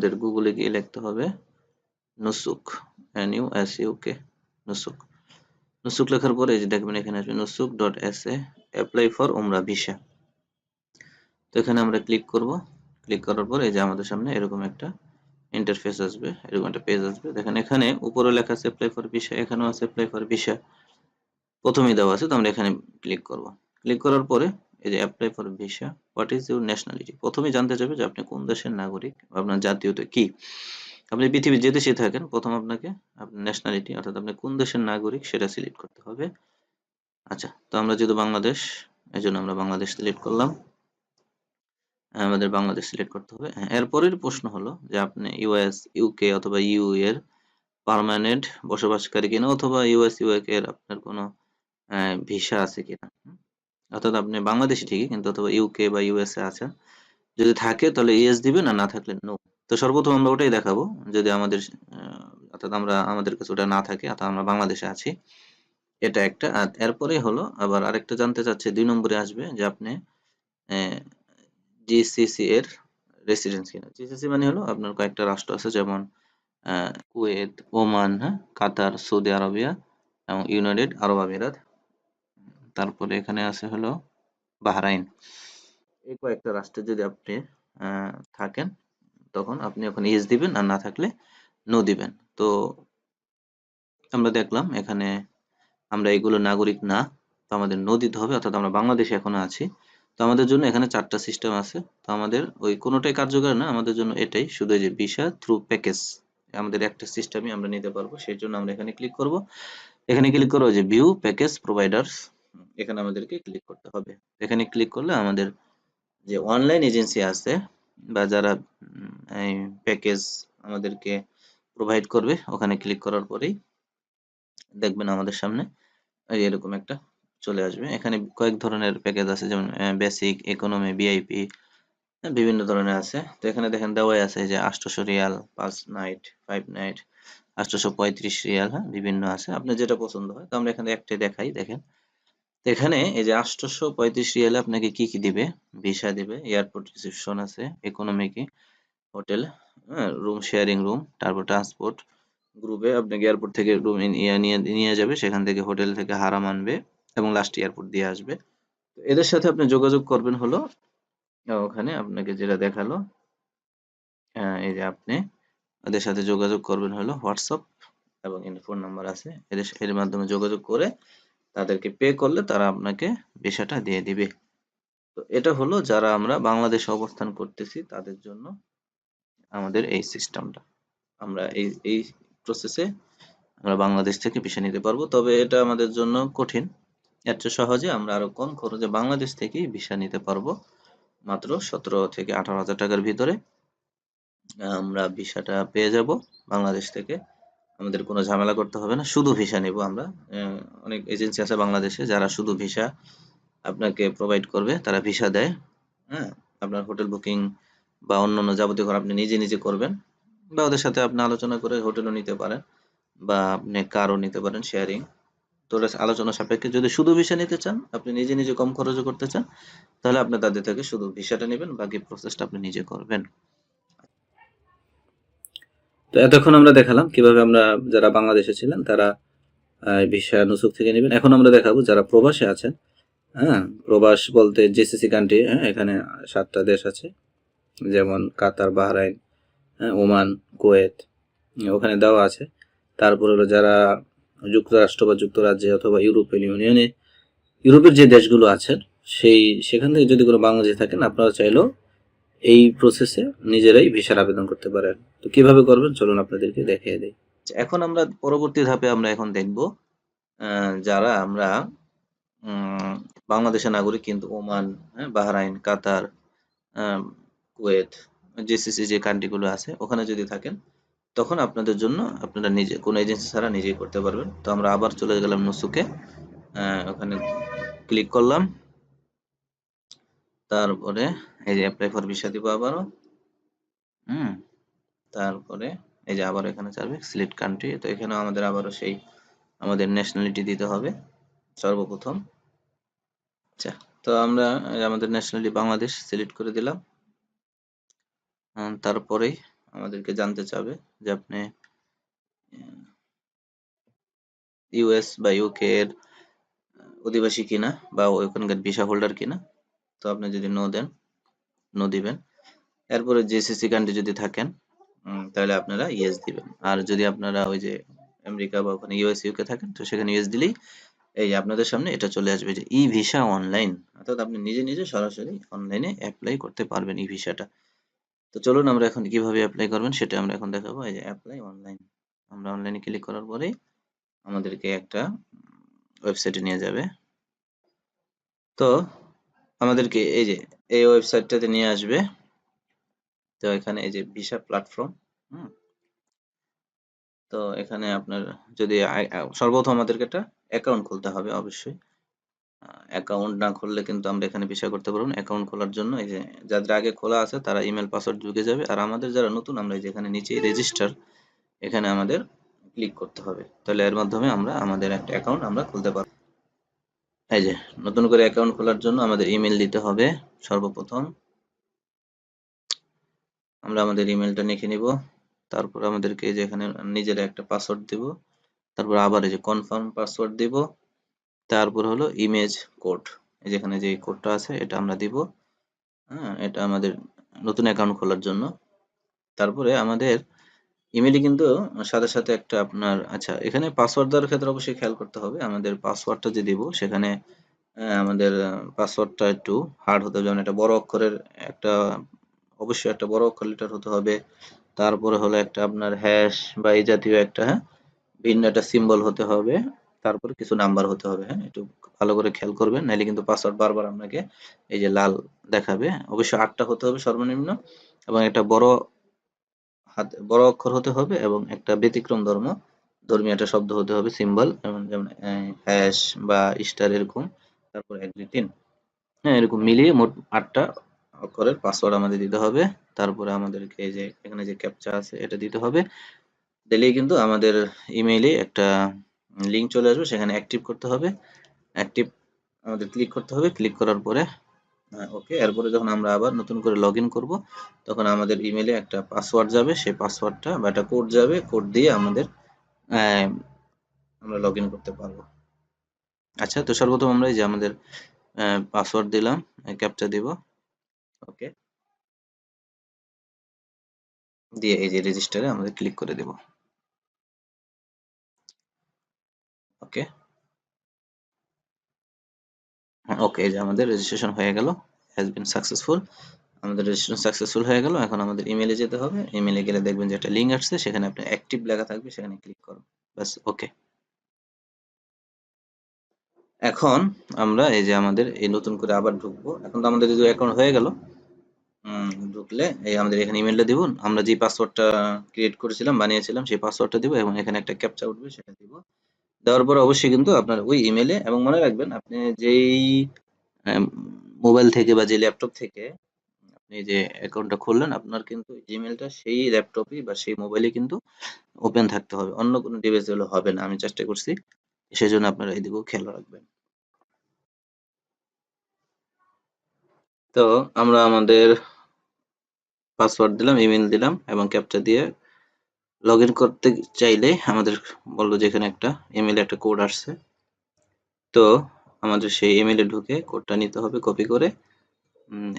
আমাদের গুগলে গিয়ে লিখতে হবে Nusuk N U S U K Nusuk. Nusuk লেখার পরে যে দেখবেন এখানে আসবে Nusuk dot S A apply for Umrah visa তো এখানে আমরা ক্লিক করব। ক্লিক করার পর এই যে আমাদের সামনে এরকম একটা ইন্টারফেস আসবে, এরকম একটা পেজ আসবে। দেখেন এখানে উপরে লেখা আছে অ্যাপ্লাই ফর ভিসা এখানেও আছে অ্যাপ্লাই ফর ভিসা প্রথমেই দেওয়া আছে, তো আমরা এখানে ক্লিক করব। ক্লিক করার পরে এই যে apply for visa what is your nationality প্রথমেই জানতে চাইবে যে আপনি কোন দেশের নাগরিক আপনার জাতীয়তা কি? আপনি পৃথিবীর যে দেশে থাকেন প্রথম আপনাকে আপনার ন্যাশনালিটি অর্থাৎ আপনি কোন দেশের নাগরিক সেটা সিলেক্ট করতে হবে। আচ্ছা তো আমরা যেহেতু বাংলাদেশ এই জন্য আমরা বাংলাদেশ সিলেক্ট করলাম। আমাদের বাংলাদেশ সিলেক্ট করতে হবে। হ্যাঁ, এরপরের প্রশ্ন হলো যে আপনি ইউএস ইউকে অথবা ইউ এর পার্মানেন্ট বসবাসকারী কিনা অথবা ইউএস ইউকে এর আপনার কোনো ভিসা আছে কিনা? অর্থাৎ আপনি বাংলাদেশি ঠিকই, কিন্তু অথবা ইউকে বা ইউএসএ আছেন যদি থাকে তাহলে ইয়েস দিবেন, আর না থাকলে নো তো সর্বপ্রথম আমরা ওটাই দেখাবো। যদি আমাদের অর্থাৎ আমরা আমাদের কাছে ওটা না থাকে, অর্থাৎ আমরা বাংলাদেশে আছি, এটা একটা। আর এরপরে হলো, আবার আরেকটা জানতে চাচ্ছে, দুই নম্বরে আসবে যে আপনি জিসিসি এর রেসিডেন্স কিনা। জিসিসি মানে হলো আপনার কয়েকটা রাষ্ট্র আছে, যেমন কুয়েত, ওমান হ্যাঁ কাতার, সৌদি আরবিয়া এবং ইউনাইটেড আরব আমিরাত। তারপরে এখানে আছে হলো বাহরাইন। এই কয়েকটা রাষ্ট্রে যদি আপনি থাকেন, তখন আপনি ওখানে ইয়েস দিবেন আর না থাকলে নো দিবেন। তো আমরা দেখলাম এখানে আমরা এগুলো নাগরিক না, তো আমাদের নো দিতে হবে, অর্থাৎ আমরা বাংলাদেশে এখনও আছি। তো আমাদের জন্য এখানে চারটা সিস্টেম আছে। তো আমাদের ওই কোনোটাই কার্যকর না, আমাদের জন্য এটাই, শুধু যে ভিসা থ্রু প্যাকেজ আমাদের একটা সিস্টেমই আমরা নিতে পারব, সেই জন্য আমরা এখানে ক্লিক করব। এখানে ক্লিক করব যে ভিউ প্যাকেজ প্রোভাইডার্স এখানে আমাদেরকে ক্লিক করতে হবে। এখানে ক্লিক করলে আমাদের যে অনলাইন এজেন্সি আছে বা যারা প্যাকেজ আমাদেরকে প্রোভাইড করবে, ওখানে ক্লিক করার পরেই দেখবেন আমাদের সামনে এরকম একটা চলে আসবে। এখানে কয়েক ধরনের প্যাকেজ আছে, যেমন বেসিক ইকোনমি ভিআইপি বিভিন্ন ধরনের আছে। তো এখানে দেখেন দেওয়াই আছে যে আটশোশো রিয়াল, পাঁচ নাইট ফাইভ নাইট, আটশোশো পঁয়ত্রিশ রিয়াল হ্যাঁ বিভিন্ন আছে। আপনার যেটা পছন্দ হয়, তো আমরা এখানে একটাই দেখাই, দেখেন। এখানে এই যে আটশোশো পঁয়ত্রিশ রিয়ালে আপনাকে কি কি দিবে? ভিসা দিবে, এয়ারপোর্ট রিসেপশন আছে ইকোনমি কি, হোটেল রুম শেয়ারিং রুম তারপর ট্রান্সপোর্ট গ্রুপে আপনাকে এয়ারপোর্ট থেকে রুম নিয়ে নিয়ে যাবে, সেখান থেকে হোটেল থেকে হারাম আনবে এবং লাস্ট এয়ারপোর্ট দিয়ে আসবে। এদের সাথে আপনি যোগাযোগ করবেন হলো ওখানে আপনাকে যেটা দেখাল এই যে আপনি এদের সাথে যোগাযোগ করবেন হলো, হোয়াটসঅ্যাপ এবং ফোন নাম্বার আছে, এদের, এর মাধ্যমে যোগাযোগ করে তাদেরকে পে করলে তারা আপনাকে ভিসাটা দিয়ে দিবে। তো এটা হলো যারা আমরা বাংলাদেশে অবস্থান করতেছি, তাদের জন্য আমাদের এই সিস্টেমটা আমরা এই এই প্রসেসে আমরা বাংলাদেশ থেকে ভিসা নিতে পারব, তবে এটা আমাদের জন্য কঠিন। এর চেয়ে সহজে আমরা আরও কম খরচে বাংলাদেশ থেকেই ভিসা নিতে পারব, মাত্র সতেরো থেকে আঠারো হাজার টাকার ভিতরে। আমরা ভিসাটা পেয়ে যাব বাংলাদেশ থেকে। আমাদের কোনো ঝামেলা করতে হবে না। শুধু ভিসা নেব আমরা। অনেক এজেন্সি আছে বাংলাদেশে যারা শুধু ভিসা আপনাকে প্রোভাইড করবে, তারা ভিসা দেয়। হ্যাঁ আপনার হোটেল বুকিং বা অন্য অন্য যাবতীয় ঘর আপনি নিজে নিজে করবেন বা ওদের সাথে আপনি আলোচনা করে হোটেলও নিতে পারেন বা আপনি কারও নিতে পারেন শেয়ারিং তো আলোচনা সাপেক্ষে যদি শুধু ভিসা নিতে চান, আপনি নিজে নিজে কম খরচও করতে চান, তাহলে আপনি তাদের থেকে শুধু ভিসাটা নেবেন, বাকি প্রসেসটা আপনি নিজে করবেন। তো এতক্ষণ আমরা দেখালাম কীভাবে আমরা যারা বাংলাদেশে ছিলেন তারা ভিসা নুসুক থেকে নেবেন। এখন আমরা দেখাবো যারা প্রবাসে আছেন হ্যাঁ প্রবাস বলতে জেসিসি কান্ট্রি হ্যাঁ এখানে সাতটা দেশ আছে, যেমন কাতার, বাহরাইন হ্যাঁ ওমান, কুয়েত, ওখানে দেওয়া আছে। তারপর হলো যারা যুক্তরাষ্ট্র বা যুক্তরাজ্যে অথবা ইউরোপিয়ান ইউনিয়নে, ইউরোপের যে দেশগুলো আছেন, সেই, সেখান থেকে যদি কোনো বাংলাদেশে থাকেন, আপনারা চাইলেও এই প্রসেসে নিজেরাই ভিসার আবেদন করতে পারেন। তো কীভাবে করবেন? চলুন আপনাদেরকে দেখিয়ে দেই। এখন আমরা পরবর্তী ধাপে আমরা এখন দেখব যারা আমরা বাংলাদেশের নাগরিক কিন্তু ওমান হ্যাঁ, বাহরাইন কাতার কুয়েত জিসিসি যে কান্ট্রিগুলো আছে ওখানে যদি থাকেন তখন আপনাদের জন্য আপনারা নিজে কোনো এজেন্সি ছাড়া নিজেই করতে পারবেন। তো আমরা আবার চলে গেলাম নুসুকে ওখানে ক্লিক করলাম। তারপরে এই যে অ্যাপ্লাই ফর ভিসা দিব আবারও। হুম, তারপরে এই যে আবার এখানে চাইবে সিলেক্ট কান্ট্রি তো এখানে আমাদের আবারও সেই আমাদের ন্যাশনালিটি দিতে হবে সর্বপ্রথম। আচ্ছা তো আমরা আমাদের ন্যাশনালিটি বাংলাদেশ সিলেক্ট করে দিলাম। তারপরেই আমাদেরকে জানতে চাবে যে আপনি ইউএস বা ইউকে এর অধিবাসী কিনা বা ওখানকার ভিসা হোল্ডার কিনা। তো আপনি যদি নো দেন নো দিবেন। এরপরে জিসিসি কান্ট্রি যদি থাকেন তাহলে আপনারা ইয়েস দিবেন। আর যদি আপনারা ওই যে আমেরিকা বা ওখানে ইউএস ইউকে থাকেন, তো সেখানে ইয়েস দিলেই এই আপনাদের সামনে এটা চলে আসবে যে ই ভিসা অনলাইন অর্থাৎ আপনি নিজে নিজে সরাসরি অনলাইনে অ্যাপ্লাই করতে পারবেন ই ভিসাটা তো চলুন আমরা এখন কীভাবে অ্যাপ্লাই করবেন সেটা আমরা এখন দেখাবো। এই যে অ্যাপ্লাই অনলাইন আমরা অনলাইনে ক্লিক করার পরেই আমাদেরকে একটা ওয়েবসাইটে নিয়ে যাবে। তো আমাদেরকে এই যে এই ওয়েবসাইটটাতে নিয়ে আসবে। তো এখানে এই যে ভিসা প্ল্যাটফর্ম তো এখানে আপনার যদি সর্বপ্রথম আমাদেরকে একটা অ্যাকাউন্ট খুলতে হবে অবশ্যই। অ্যাকাউন্ট না খুললে কিন্তু আমরা এখানে ভিসা করতে পারব না। অ্যাকাউন্ট খোলার জন্য এই যে যাদের আগে খোলা আছে তারা ইমেল পাসওয়ার্ড ঢুকে যাবে। আর আমাদের যারা নতুন আমরা এই যে এখানে নিচে রেজিস্টার এখানে আমাদের ক্লিক করতে হবে। তাহলে এর মাধ্যমে আমরা আমাদের একটা অ্যাকাউন্ট আমরা খুলতে পারব। এই যে নতুন করে অ্যাকাউন্ট খোলার জন্য আমাদের ইমেল দিতে হবে। সর্বপ্রথম আমরা আমাদের ইমেলটা লিখে নিব। তারপর আমাদেরকে যে এখানে নিজের একটা পাসওয়ার্ড দিব। তারপর আবার এই যে কনফার্ম পাসওয়ার্ড দিব। তারপর হলো ইমেজ কোড যেখানে যে কোডটা আছে, এটা আমরা দিব। হ্যাঁ এটা আমাদের নতুন অ্যাকাউন্ট খোলার জন্য। তারপরে আমাদের ইমেলে কিন্তু সাথে সাথে একটা আপনার আচ্ছা এখানে পাসওয়ার্ড দেওয়ার ক্ষেত্রে অবশ্যই খেয়াল করতে হবে। আমাদের পাসওয়ার্ডটা যে দিব, সেখানে আমাদের পাসওয়ার্ডটা একটু হার্ড হতে হবে। যেমন একটা বড় অক্ষরের একটা, অবশ্যই একটা বড় অক্ষর লিটার হতে হবে। তারপরে হলো একটা আপনার হ্যাশ বা এই জাতীয় একটা হ্যাঁ ভিন্ন একটা সিম্বল হতে হবে। তারপরে কিছু নাম্বার হতে হবে হ্যাঁ একটু ভালো করে খেয়াল করবেন। নাহলে কিন্তু পাসওয়ার্ড বারবার আপনাকে এই যে লাল দেখাবে। অবশ্যই আটটা হতে হবে সর্বনিম্ন এবং একটা বড় হাত, বড় অক্ষর হতে হবে এবং একটা ব্যতিক্রম ধর্ম, ধর্মীয় একটা শব্দ হতে হবে সিম্বল যেমন যেমন হ্যাশ বা স্টার এরকম। তারপর এক, দুই, তিন। হ্যাঁ এরকম মিলিয়ে মোট আটটা অক্ষরের পাসওয়ার্ড আমাদের দিতে হবে। তারপরে আমাদেরকে যে এখানে যে ক্যাপচা আছে, এটা দিতে হবে। দিলেই কিন্তু আমাদের ইমেইলে একটা লিংক চলে আসবে, সেখানে অ্যাক্টিভ করতে হবে। অ্যাক্টিভ আমাদের ক্লিক করতে হবে। ক্লিক করার পরে ওকে এরপরে যখন আমরা আবার নতুন করে লগ ইন করব, তখন আমাদের ইমেলে একটা পাসওয়ার্ড যাবে। সেই পাসওয়ার্ডটা বা একটা কোড যাবে। কোড দিয়ে আমাদের আমরা লগ ইন করতে পারব। আচ্ছা তো সর্বপ্রথম আমরা এই যে আমাদের পাসওয়ার্ড দিলাম ক্যাপচা দিব। ওকে দিয়ে এই যে রেজিস্টারে আমাদের ক্লিক করে দেব। ওকে ওকে এই যে আমাদের রেজিস্ট্রেশন হয়ে গেল হ্যাজ বিন সাকসেসফুল আমাদের রেজিস্ট্রেশন সাকসেসফুল হয়ে গেল, এখন আমাদের ইমেলে যেতে হবে। ইমেলে গেলে দেখবেন যে একটা লিঙ্ক আসছে, সেখানে আপনি অ্যাক্টিভ লেখা থাকবে, সেখানে ক্লিক করুন। ব্যাস ওকে এখন আমরা এই যে আমাদের এই নতুন করে আবার ঢুকবো। এখন তো আমাদের যদি অ্যাকাউন্ট হয়ে গেল ঢুকলে এই আমাদের এখানে ইমেলটা দিব। আমরা যে পাসওয়ার্ডটা ক্রিয়েট করেছিলাম, বানিয়েছিলাম, সেই পাসওয়ার্ডটা দিব এবং এখানে একটা ক্যাপচা উঠবে, সেটা দিব। দেওয়ার পর অবশ্যই কিন্তু আপনার ওই ইমেলে এবং মনে রাখবেন, আপনি যেই মোবাইল থেকে বা যে ল্যাপটপ থেকে আপনি যে অ্যাকাউন্টটা খুললেন, আপনার কিন্তু জিমেলটা সেই ল্যাপটপই বা সেই মোবাইলে কিন্তু ওপেন থাকতে হবে। অন্য কোনো ডিভাইস হলে হবে না, আমি চেষ্টা করছি। সেজন্য আপনারা এদিকেও খেয়াল রাখবেন। তো আমরা আমাদের পাসওয়ার্ড দিলাম ইমেল দিলাম এবং ক্যাপচা দিয়ে লগ করতে চাইলে আমাদের বলল যে এখানে একটা ইমেলে একটা কোড আসছে। তো আমাদের সেই ইমেলে ঢুকে কোডটা নিতে হবে কপি করে।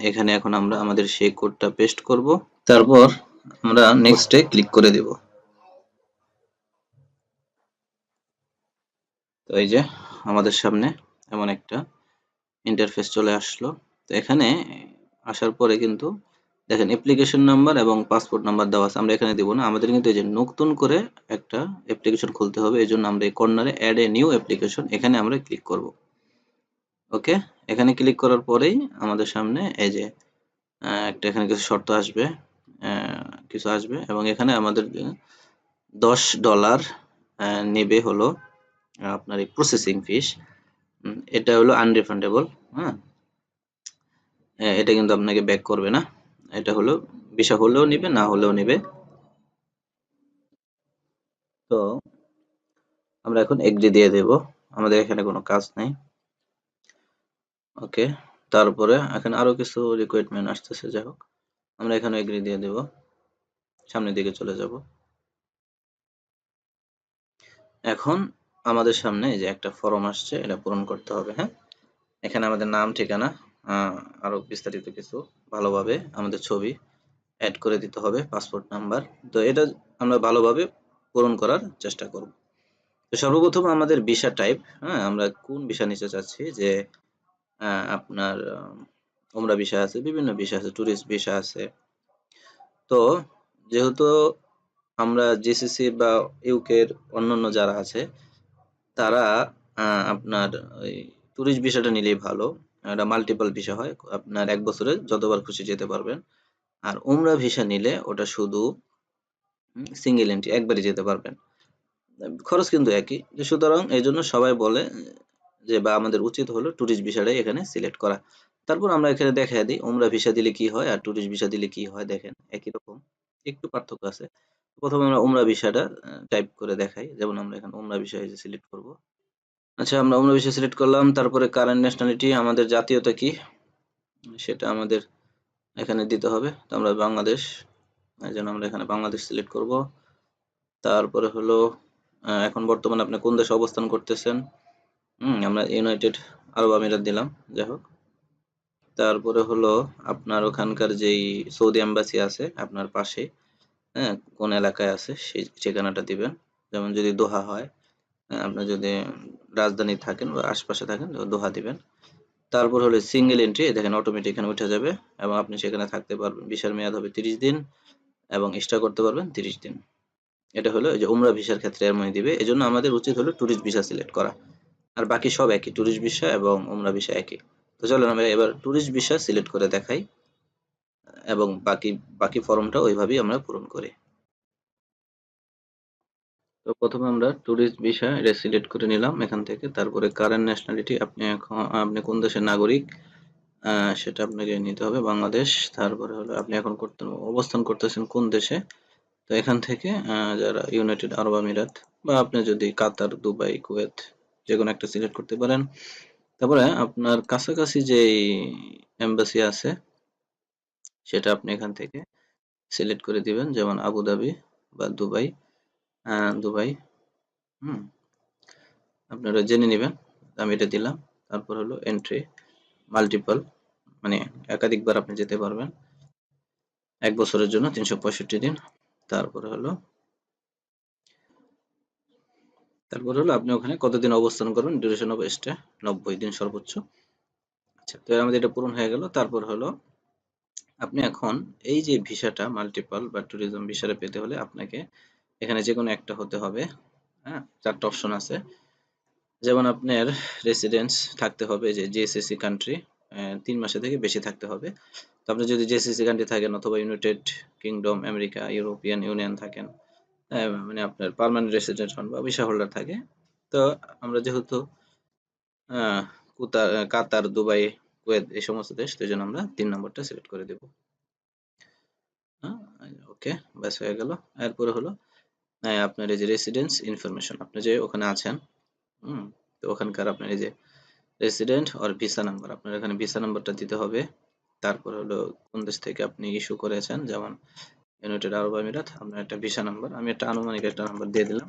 এখানে এখন আমরা আমাদের সেই কোডটা পেস্ট করব। তারপর আমরা নেক্সটে ক্লিক করে দেব। তো এই যে আমাদের সামনে এমন একটা ইন্টারফেস চলে আসলো। তো এখানে আসার পরে কিন্তু দেখেন অ্যাপ্লিকেশন নাম্বার এবং পাসপোর্ট নাম্বার দেওয়া আছে, আমরা এখানে দেব না। আমাদের কিন্তু এই যে নতুন করে একটা অ্যাপ্লিকেশন খুলতে হবে, এই জন্য আমরা এই কর্নারে অ্যাড এ নিউ অ্যাপ্লিকেশন এখানে আমরা ক্লিক করব। ওকে এখানে ক্লিক করার পরেই আমাদের সামনে এই যে একটা এখানে কিছু শর্ত আসবে কিছু আসবে এবং এখানে আমাদের দশ ডলার নেবে হলো আপনার এই প্রসেসিং ফিস এটা হলো আনরিফান্ডেবল হ্যাঁ? আহ, এটা কিন্তু আপনাকে ব্যাক করবে না। এটা হলো ভিসা হলেও নিবে না হলেও নিবে। তো আমরা এখন এগ্রি দিয়ে দেব। আমাদের এখানে কোনো কাজ নেই। ওকে তারপরে এখানে আরও কিছু রিকোয়ারমেন্ট আসতেছে যাই হোক। আমরা এখানে এগ্রি দিয়ে দেব। সামনের দিকে চলে যাব। এখন আমাদের সামনে এই যে একটা ফর্ম আসছে, এটা পূরণ করতে হবে হ্যাঁ? এখানে আমাদের নাম, ঠিকানা আরও বিস্তারিত কিছু ভালোভাবে আমাদের ছবি অ্যাড করে দিতে হবে পাসপোর্ট নাম্বার তো এটা আমরা ভালোভাবে পূরণ করার চেষ্টা করব। তো সর্বপ্রথম আমাদের ভিসা টাইপ হ্যাঁ? আমরা কোন ভিসা নিতে চাচ্ছি? যে আপনার ওমরা ভিসা আছে, বিভিন্ন ভিসা আছে ট্যুরিস্ট ভিসা আছে। তো যেহেতু আমরা জিসিসি বা ইউকের অন্যান্য যারা আছে তারা আপনার ওই ট্যুরিস্ট ভিসাটা নিলেই ভালো। এটা মাল্টিপল ভিসা হয়। আপনার এক বছরে যতবার খুশি যেতে পারবেন। আর উমরা ভিসা নিলে ওটা শুধু সিঙ্গেল এন্ট্রি একবারই যেতে পারবেন। খরচ কিন্তু একই। সুতরাং এই জন্য সবাই বলে যে, বা আমাদের উচিত হলো ট্যুরিস্ট ভিসাটাই এখানে সিলেক্ট করা। তারপর আমরা এখানে দেখাই দিই উমরা ভিসা দিলে কি হয় আর ট্যুরিস্ট ভিসা দিলে কি হয়, দেখেন, একই রকম। একটু পার্থক্য আছে। প্রথমে আমরা উমরা ভিসাটা টাইপ করে দেখাই। যেমন আমরা এখানে উমরা ভিসা সিলেক্ট করব। আচ্ছা আমরা উমরা ভিসা সিলেক্ট করলাম। তারপরে কারেন্ট ন্যাশনালিটি আমাদের জাতীয়তা কি? সেটা আমাদের এখানে দিতে হবে। তো আমরা বাংলাদেশ, এই জন্য আমরা এখানে বাংলাদেশ সিলেক্ট করব। তারপরে হলো এখন বর্তমানে আপনি কোন দেশে অবস্থান করতেছেন? হুম, আমরা ইউনাইটেড আরব আমিরাত দিলাম, যাই হোক। তারপরে হলো, আপনার ওখানকার যেই সৌদি এম্বাসি আছে, আপনার পাশে। হ্যাঁ কোন এলাকায় আছে সেই ঠিকানাটা দিবেন। যেমন যদি দোহা হয় আপনার যদি রাজধানী থাকেন বা আশপাশে থাকেন দোহা দিবেন। তারপর হলো সিঙ্গেল এন্ট্রি দেখেন অটোমেটিক এখানে উঠে যাবে এবং আপনি সেখানে থাকতে পারবেন। ভিসার মেয়াদ হবে তিরিশ দিন এবং এক্সট্রা করতে পারবেন তিরিশ দিন। এটা হলো যে উমরা ভিসার ক্ষেত্রে এর মধ্যে দিবে। এজন্য আমাদের উচিত হলো ট্যুরিস্ট ভিসা সিলেক্ট করা। আর বাকি সব একই ট্যুরিস্ট ভিসা এবং উমরা ভিসা একই। তো চলুন আমরা এবার ট্যুরিস্ট ভিসা সিলেক্ট করে দেখাই। এবং বাকি বাকি ফর্মটা ওইভাবেই আমরা পূরণ করি। তো প্রথমে আমরা ট্যুরিস্ট ভিসা এটা সিলেক্ট করে নিলাম এখান থেকে। তারপরে কারেন্ট ন্যাশনালিটি আপনি আপনি কোন দেশের নাগরিক সেটা আপনাকে নিতে হবে বাংলাদেশ। তারপরে হলো আপনি এখন করতে, অবস্থান করতেছেন কোন দেশে? তো এখান থেকে যারা ইউনাইটেড আরব আমিরাত বা আপনি যদি কাতার দুবাই কুয়েত যে কোনো একটা সিলেক্ট করতে পারেন। তারপরে আপনার কাছাকাছি যে এম্বাসি আছে সেটা আপনি এখান থেকে সিলেক্ট করে দিবেন, যেমন আবুধাবি বা দুবাই। দুবাই, হুম, আপনারা জেনে নেবেন, আমি এটা দিলাম। তারপর হলো এন্ট্রি মাল্টিপল মানে একাধিকবার আপনি যেতে পারবেন। এক বছরের জন্য, তিনশো পঁয়ষট্টি দিন। তারপরে হলো, তারপর হলো আপনি ওখানে কতদিন অবস্থান করবেন ডিউরেশন অফ স্টে নব্বই দিন সর্বোচ্চ। আচ্ছা তো আমাদের এটা পূরণ হয়ে গেল। তারপর হলো আপনি এখন এই যে ভিসাটা মাল্টিপল বা ট্যুরিজম ভিসাটা পেতে হলে আপনাকে এখানে যে কোনো একটা হতে হবে হ্যাঁ? চারটা অপশন আছে। যেমন আপনার রেসিডেন্স থাকতে হবে যে জিএসএসসি কান্ট্রি তিন মাসে থেকে বেশি থাকতে হবে। তো আপনি যদি জিএসএসসি কান্ট্রি থাকেন অথবা United Kingdom America European Union থাকেন মানে আপনার পার্মানেন্ট রেসিডেন্ট হন বা ভিসা হোল্ডার থাকে, তো আমরা যেহেতু কাতার, দুবাই কুয়েত এই সমস্ত দেশ তো জন্য আমরা তিন নম্বরটা সিলেক্ট করে দেব। ওকে ব্যাস হয়ে গেল। এরপরে হলো আপনার এই যে রেসিডেন্স ইনফরমেশন আপনি যে ওখানে আছেন, হুম, তো ওখানকার আপনার এই যে রেসিডেন্ট আর ভিসা নাম্বার আপনার এখানে ভিসা নাম্বারটা দিতে হবে। তারপর হলো, কোন দেশ থেকে আপনি ইস্যু করেছেন, যেমন ইউনাইটেড আরব আমিরাত আপনার একটা ভিসা নাম্বার আমি একটা আনুমানিক একটা নাম্বার দিয়ে দিলাম।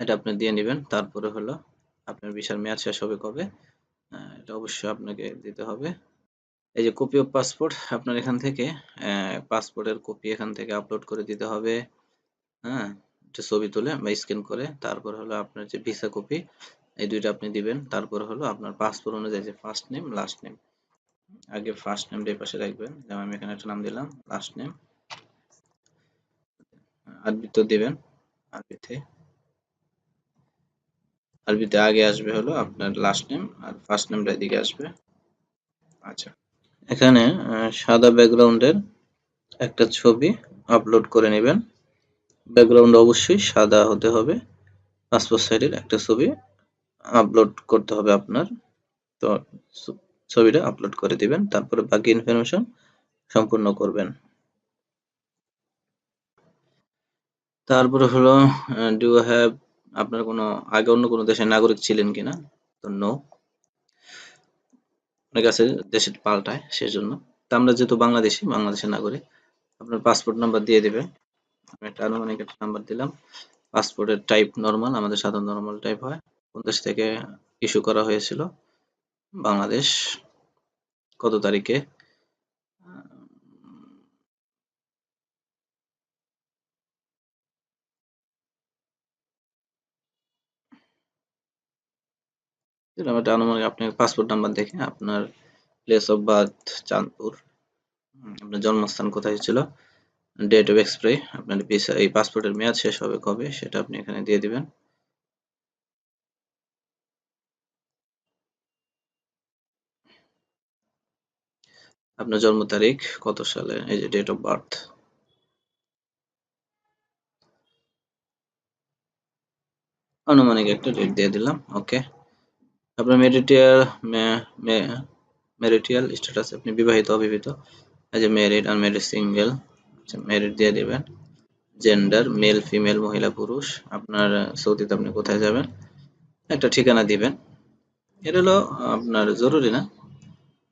এটা আপনি দিয়ে নেবেন, তারপরে হলো, আপনার ভিসার মেয়াদ শেষ হবে কবে? এটা অবশ্যই আপনাকে দিতে হবে। এই যে কপি অফ পাসপোর্ট আপনার এখান থেকে পাসপোর্টের কপি এখান থেকে আপলোড করে দিতে হবে। হ্যাঁ ছবি তুলে বা স্ক্যান করে, তারপর হলো আপনার যে ভিসা কপি এই দুইটা আপনি দিবেন। তারপর হলো আপনার পাসপোর্ট অনুযায়ী যে ফার্স্ট নেম লাস্ট নেম আগে ফার্স্ট নেমটা এই পাশে রাখবেন। যেমন আমি এখানে একটা নাম দিলাম লাস্ট নেম আরবিতে দিবেন আরবিতে আরবিতে আগে আসবে হলো আপনার লাস্ট নেম আর ফার্স্ট নেমটা এদিকে আসবে। আচ্ছা। এখানে সাদা ব্যাকগ্রাউন্ডের একটা ছবি আপলোড করে নেবেন। ব্যাকগ্রাউন্ড অবশ্যই সাদা হতে হবে। পাসপোর্ট সাইজের একটা ছবি আপলোড করতে হবে আপনার। তো ছবিটা আপলোড করে দিবেন, তারপরে বাকি ইনফরমেশন সম্পূর্ণ করবেন। তারপরে হলো ডু হ্যাভ আপনার কোনো, আগে অন্য কোনো দেশের নাগরিক ছিলেন কিনা? তো নো অনেক আছে দেশের পাল্টায় সেজন্য। তো আমরা যেহেতু বাংলাদেশি, বাংলাদেশের নাগরিক, আপনার পাসপোর্ট নাম্বার দিয়ে দিবে আমি একটা আনুমানিক একটা নাম্বার দিলাম। পাসপোর্টের টাইপ নর্মাল আমাদের সাধারণ নর্মাল টাইপ হয়। কোন দেশ থেকে ইস্যু করা হয়েছিল? বাংলাদেশ। কত তারিখে? আনুমানিক আপনার পাসপোর্ট নাম্বার দেখে আপনার প্লেস অফ বার্থ চাঁদপুর আপনার জন্মস্থান কোথায় ছিল ডেট অফ এক্সপায়ারি আপনার এই পাসপোর্টের মেয়াদ শেষ হবে কবে সেটা আপনি এখানে দিয়ে দিবেন। আপনার জন্ম তারিখ, কত সালে, এই যে ডেট অফ বার্থ আনুমানিক একটা ডেট দিয়ে দিলাম ওকে আপনার মেরিটিয়াল মেরিটিয়াল স্ট্যাটাস আপনি বিবাহিত, অবিবাহিত এই যে ম্যারিড আনম্যারিড সিঙ্গেল ম্যারিড দিয়ে দিবেন। জেন্ডার মেল ফিমেল মহিলা, পুরুষ, আপনার সৌদিতে আপনি কোথায় যাবেন, একটা ঠিকানা দিবেন। এটা হলো আপনার জরুরি না,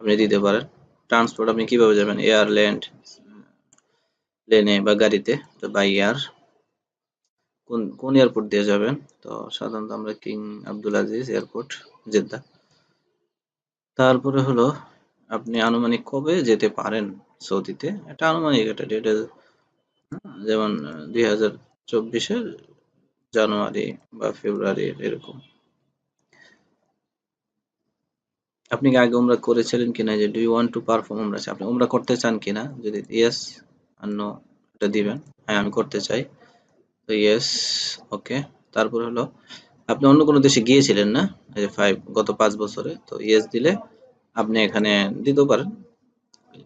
আপনি দিতে পারেন। ট্রান্সপোর্ট আপনি কীভাবে যাবেন? এয়ারল্যান্ড প্লেনে বা গাড়িতে, তো বাই এয়ার কোন কোন এয়ারপোর্ট দিয়ে যাবেন? তো সাধারণত আমরা King Abdul Aziz airport Jeddah. তারপরে হলো, আপনি আনুমানিক কবে যেতে পারেন সৌদিতে? এটা আনুমানিক একটা ডেট যেমন দুই হাজার চব্বিশের জানুয়ারি বা ফেব্রুয়ারি এরকম। আপনি কি আগে উমরা করেছিলেন কিনা? যে ডু ইউ টু পারফর্ম উমরা? আপনি উমরা করতে চান কিনা? যদি ইয়েস আর নো এটা দিবেন। হ্যাঁ আমি করতে চাই। তো ইয়েস ওকে তারপর হলো, আপনি অন্য কোনো দেশে গিয়েছিলেন না? এই যে ফাইভ গত পাঁচ বছরে, তো ইয়েস দিলে আপনি এখানে দিতেও পারেন।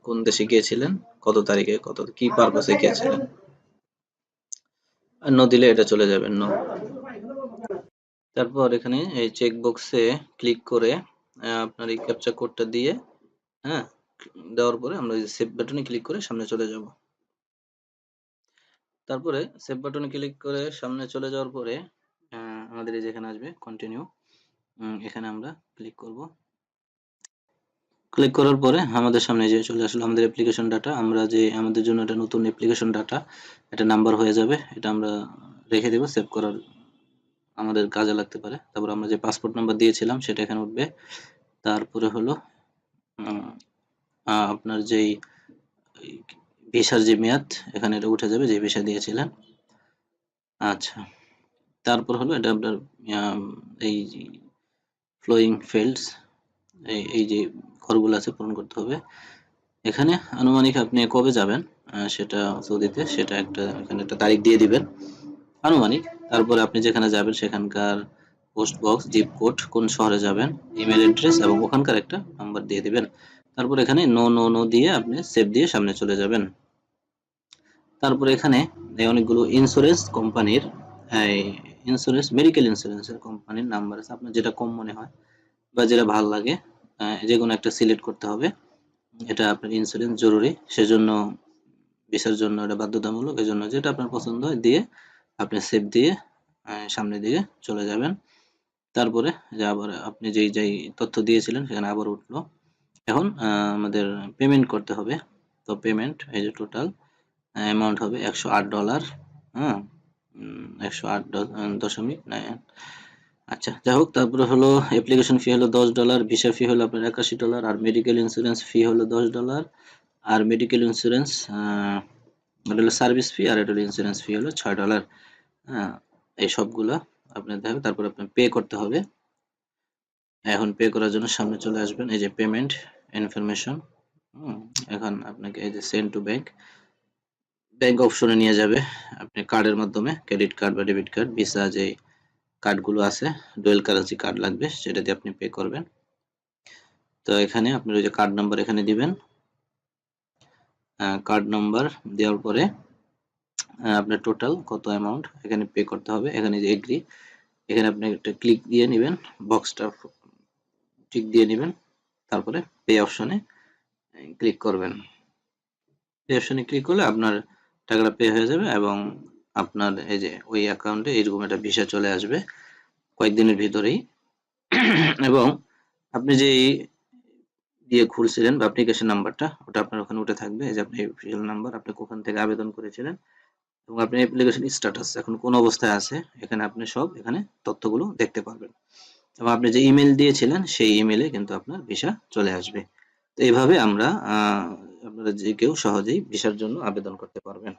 কোন দেশে গিয়েছিলেন? কত তারিখে, কত, কি পারপাসে গিয়েছিলেন? আর নো দিলে এটা চলে যাবে নো তারপর এখানে এই চেক বক্সে ক্লিক করে আপনার এই ক্যাপচা কোডটা দিয়ে হ্যাঁ দেওয়ার পরে আমরা সেভ বাটনে ক্লিক করে সামনে চলে যাব। তারপরে সেভ বাটনে ক্লিক করে সামনে চলে যাওয়ার পরে আমাদের এই যেখানে আসবে কন্টিনিউ এখানে আমরা ক্লিক করব। ক্লিক করার পরে আমাদের সামনে যে চলে আসলো আমাদের অ্যাপ্লিকেশন ডাটা আমরা যে আমাদের জন্য এটা নতুন অ্যাপ্লিকেশন ডাটা এটা নাম্বার হয়ে যাবে, এটা আমরা রেখে দেব সেভ করার আমাদের কাজে লাগতে পারে। তারপর আমরা যে পাসপোর্ট নাম্বার দিয়েছিলাম, সেটা এখানে উঠবে। তারপরে হলো আপনার যেই ভিসার যে মেয়াদ, এখানে এটা উঠে যাবে যে ভিসা দিয়েছিলেন। আচ্ছা তারপর হলো এটা আপনার এই ফ্লোয়িং ফিল্ডস এই এই যে ঘরগুলো আছে পূরণ করতে হবে। এখানে আনুমানিক আপনি কবে যাবেন? সেটা সৌদিতে, সেটা একটা, এখানে একটা তারিখ দিয়ে দিবেন। আনুমানিক, তারপরে আপনি যেখানে যাবেন সেখানকার পোস্ট বক্স জিপ কোড কোন শহরে যাবেন ইমেল অ্যাড্রেস এবং ওখানকার একটা নাম্বার দিয়ে দিবেন। তারপর এখানে নো নো নো দিয়ে আপনি সেভ দিয়ে সামনে চলে যাবেন। তারপরে এখানে এই অনেকগুলো ইন্স্যুরেন্স কোম্পানির ইন্স্যুরেন্স মেডিকেল ইন্স্যুরেন্সের কোম্পানির নাম্বার আছে। আপনার যেটা কম মনে হয় বা যেটা ভালো লাগে যে কোনো একটা সিলেক্ট করতে হবে। এটা আপনার ইন্স্যুরেন্স জরুরি। সেজন্য ভিসার জন্য এটা বাধ্যতামূলক এজন্য যেটা আপনার পছন্দ হয় দিয়ে আপনি সেভ দিয়ে আহ, সামনের দিকে চলে যাবেন। তারপরে যে আবার আপনি যেই যেই তথ্য দিয়েছিলেন সেখানে আবার উঠল। এখন আমাদের পেমেন্ট করতে হবে। তো পেমেন্ট এই যে টোটাল অ্যামাউন্ট হবে একশো আট ডলার হ্যাঁ? একশো আট দশমিক নাইন আচ্ছা যাই হোক, তারপরে হলো অ্যাপ্লিকেশন ফি হলো দশ ডলার ভিসা ফি হলো আপনার একাশি ডলার আর মেডিকেল ইন্স্যুরেন্স ফি হলো দশ ডলার আর মেডিকেল ইন্স্যুরেন্স এটা হলো সার্ভিস ফি আর এটা ইন্স্যুরেন্স ফি হলো ছয় ডলার হ্যাঁ? এই সবগুলা আপনার দেখবে তারপর আপনার পে করতে হবে। এখন পে করার জন্য সামনে চলে আসবেন, এই যে পেমেন্ট ইনফরমেশন এখন আপনাকে এই যে সেন্ড টু ব্যাংক ব্যাংক অপশনে নিয়ে যাবে। আপনি কার্ডের মাধ্যমে ক্রেডিট কার্ড বা ডেবিট কার্ড ভিসা যে কার্ডগুলো আছে ডুয়েল কারেন্সি কার্ড লাগবে, সেটা দিয়ে আপনি পে করবেন। তো এখানে আপনি ওই যে কার্ড নাম্বার এখানে দিবেন। কার্ড নাম্বার দেওয়ার পরে আপনার টোটাল কত অ্যামাউন্ট এখানে পে করতে হবে। এখানে যে এগ্রি এখানে আপনি একটা ক্লিক দিয়ে নেবেন বক্সটা টিক দিয়ে নেবেন। তারপরে পে অপশনে ক্লিক করবেন। পে অপশনে ক্লিক করলে আপনার টাকাটা পে হয়ে যাবে এবং আপনার এই যে ওই অ্যাকাউন্টে এইরকম একটা ভিসা চলে আসবে কয়েকদিনের ভিতরেই। এবং আপনি যে দিয়ে খুলছিলেন বা অ্যাপ্লিকেশন নাম্বারটা ওটা আপনার ওখানে উঠে থাকবে। যে আপনি অফিসিয়াল নাম্বার আপনি কোখান থেকে আবেদন করেছিলেন এবং আপনি অ্যাপ্লিকেশন স্ট্যাটাস এখন কোন অবস্থায় আছে, এখানে আপনি সব এখানে তথ্যগুলো দেখতে পারবেন। এবং আপনি যে ইমেল দিয়েছিলেন সেই ইমেলে কিন্তু আপনার ভিসা চলে আসবে। তো এইভাবে আমরা আহ, আপনারা যে কেউ সহজেই ভিসার জন্য আবেদন করতে পারবেন।